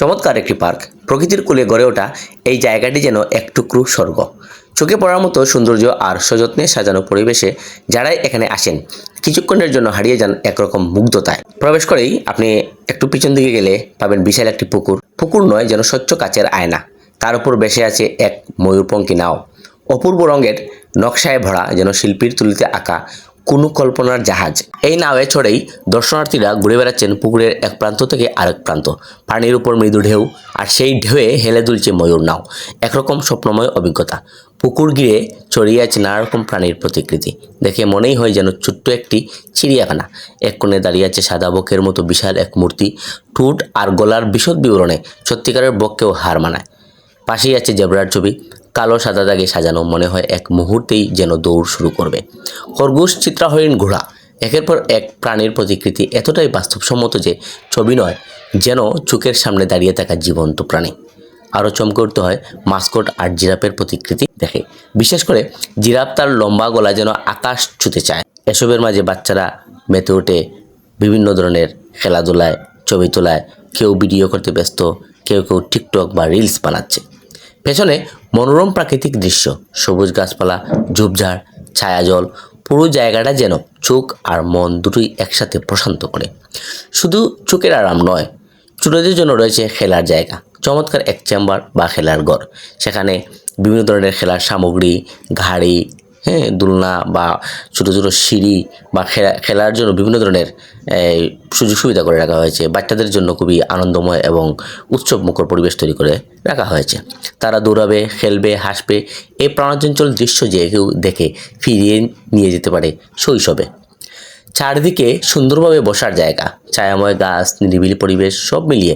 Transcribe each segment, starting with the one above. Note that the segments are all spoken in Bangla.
চমৎকার একটি পার্ক। প্রকৃতির কুলে গড়ে ওঠা এই জায়গাটি যেন এক টুকরো স্বর্গ। চোখে পড়ার মতো সৌন্দর্য আর সযত্নে সাজানো পরিবেশে যারাই এখানে আসেন, কিছুক্ষণের জন্য হারিয়ে যান একরকম মুগ্ধতায়। প্রবেশ করেই আপনি একটু পিছন দিকে গেলে পাবেন বিশাল একটি পুকুর। পুকুর নয়, যেন স্বচ্ছ কাচের আয়না। তার উপর বেসে আছে এক ময়ূরপঙ্খী নাও। অপূর্ব রঙের নকশায় ভরা যেন শিল্পীর তুলিতে আঁকা কোনো কল্পনার জাহাজ। এই নাওয়ে চড়েই দর্শনার্থীরা ঘুরে বেড়াচ্ছেন পুকুরের এক প্রান্ত থেকে আরেক প্রান্ত। পানির উপর মৃদু ঢেউ, আর সেই ঢেউয়ে হেলে দুলছে ময়ূর নাও। একরকম স্বপ্নময় অভিজ্ঞতা। পুকুর গিয়ে ছড়িয়ে আছে নানা রকম প্রাণীর প্রতিকৃতি। দেখে মনেই হয় যেন ছোট্ট একটি চিড়িয়াখানা। এক কোণে দাঁড়িয়ে আছে সাদা বকের মতো বিশাল এক মূর্তি। ঠোঁট আর গলার বিশদ বিবরণে সত্যিকারের বককেও হার মানায়। পাশেই আছে জেব্রার ছবি। কালো সাদা দাগে সাজানো মনে হয় এক মুহূর্তেই যেন দৌড় শুরু করবে। খরগোশ, চিত্রাহরীণ, ঘোড়া, একের পর এক প্রাণীর প্রতিকৃতি এতটাই বাস্তবসম্মত যে ছবি নয়, যেন চোখের সামনে দাঁড়িয়ে থাকা জীবন্ত প্রাণী। আরও চমকে উঠতে হয় মাস্কট আর জিরাফের প্রতিকৃতি দেখে। বিশেষ করে জিরাফ তার লম্বা গলা যেন আকাশ ছুতে চায়। এসবের মাঝে বাচ্চারা মেতে ওঠে, বিভিন্ন ধরনের খেলাধুলায়, ছবি তোলায়, কেউ ভিডিও করতে ব্যস্ত, কেউ কেউ টিকটক বা রিলস বানাচ্ছে। পেছনে মনোরম প্রাকৃতিক দৃশ্য। সবুজ গাছপালা, ঝুপঝাড়, ছায়া জল, পুরো জায়গাটা যেন চোখ আর মন দুটোই একসাথে প্রশান্ত করে। শুধু চোখের আরাম নয় ছোটদের জন্য রয়েছে খেলার জায়গা। চমৎকার এক চেম্বার বা খেলার ঘর। সেখানে বিভিন্ন ধরনের খেলার সামগ্রী, ঘাড়ি হ্যাঁ দোলনা বা ছোটো ছোটো সিঁড়ি বা খেলা, খেলার জন্য বিভিন্ন ধরনের সুযোগ সুবিধা করে রাখা হয়েছে। বাচ্চাদের জন্য খুবই আনন্দময় এবং উৎসব মুখর পরিবেশ তৈরি করে রাখা হয়েছে। তারা দৌড়াবে, খেলবে, হাসবে। এই প্রাণচঞ্চল দৃশ্য যে কেউ দেখে ফিরিয়ে নিয়ে যেতে পারে শৈশবে। চারদিকে সুন্দরভাবে বসার জায়গা, ছায়াময় গাছ, নিরিবিলি পরিবেশ সব মিলিয়ে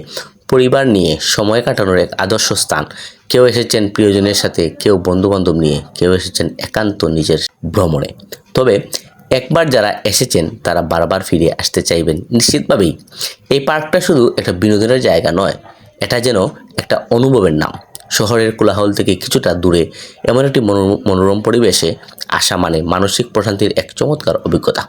পরিবার নিয়ে সময় কাটানোর এক আদর্শ স্থান। কেউ এসেছেন প্রিয়জনের সাথে, কেউ বন্ধুবান্ধব নিয়ে, কেউ এসেছেন একান্ত নিজের ভ্রমণে। তবে একবার যারা এসেছেন, তারা বারবার ফিরে আসতে চাইবেন নিশ্চিতভাবেই। এই পার্কটা শুধু একটা বিনোদনের জায়গা নয়, এটা যেন একটা অনুভবের নাম। শহরের কোলাহল থেকে কিছুটা দূরে এমন একটি মনো- মনোরম পরিবেশে আসা মানে মানসিক প্রশান্তির এক চমৎকার অভিজ্ঞতা।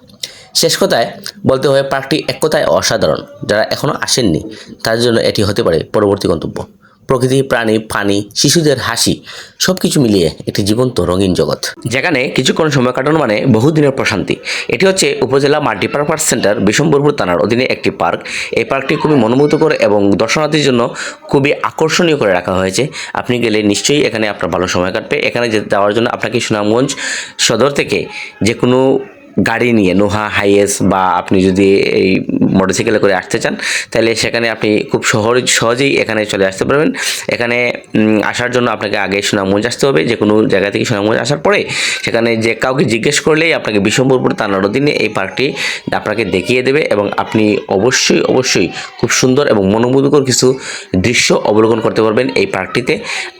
শেষ কথায় বলতে হয় পার্কটি এক কথায় অসাধারণ, যারা এখনও আসেননি, তার জন্য এটি হতে পারে পরবর্তী গন্তব্য। প্রকৃতি, প্রাণী পানি শিশুদের হাসি সব কিছু মিলিয়ে একটি জীবন্ত রঙিন জগৎ। যেখানে কিছুক্ষণ সময় কাটানো মানে বহুদিনের প্রশান্তি। এটি হচ্ছে উপজেলা মাল্টি মাল্টিপারপাস সেন্টার বিশম্বরপুর থানার অধীনে একটি পার্ক। এই পার্কটি খুবই মনোমুগ্ধকর এবং দর্শনার্থীর জন্য খুবই আকর্ষণীয় করে রাখা হয়েছে। আপনি গেলে নিশ্চয়ই এখানে আপনার ভালো সময় কাটবে। এখানে যেতে যাওয়ার জন্য আপনাকে সুনামগঞ্জ সদর থেকে যে কোনো গাড়ি নিয়ে, নোহা, হাইয়েস বা আপনি যদি এই মোটরসাইকেলে করে আসতে চান, তাহলে সেখানে আপনি খুব সহজ, সহজেই এখানে চলে আসতে পারবেন। এখানে আসার জন্য আপনাকে আগে সুনামগঞ্জ আসতে হবে, যে কোনো জায়গা থেকে সুনামগঞ্জ আসার পরে সেখানে যে কাউকে জিজ্ঞেস করলেই আপনাকে বিশ্বম্বরপুর থানার অধীনে এই পার্কটি আপনাকে দেখিয়ে দেবে এবং আপনি অবশ্যই অবশ্যই খুব সুন্দর এবং মনোমুগ্ধকর কিছু দৃশ্য অবলোকন করতে পারবেন এই পার্কটিতে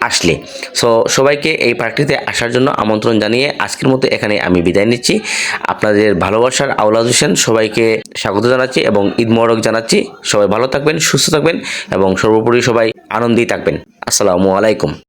আসলে। সো, সবাইকে এই পার্কটিতে আসার জন্য আমন্ত্রণ জানিয়ে আজকের মতো এখানে আমি বিদায় নিচ্ছি। আপনাদের ভালোবাসার আওলাদ হোসেন সবাইকে স্বাগত জানাচ্ছি এবং ঈদ মোবারক জানাচ্ছি। সবাই ভালো থাকবেন, সুস্থ থাকবেন এবং সর্বোপরি সবাই আনন্দেই থাকবেন। আসসালামু আলাইকুম।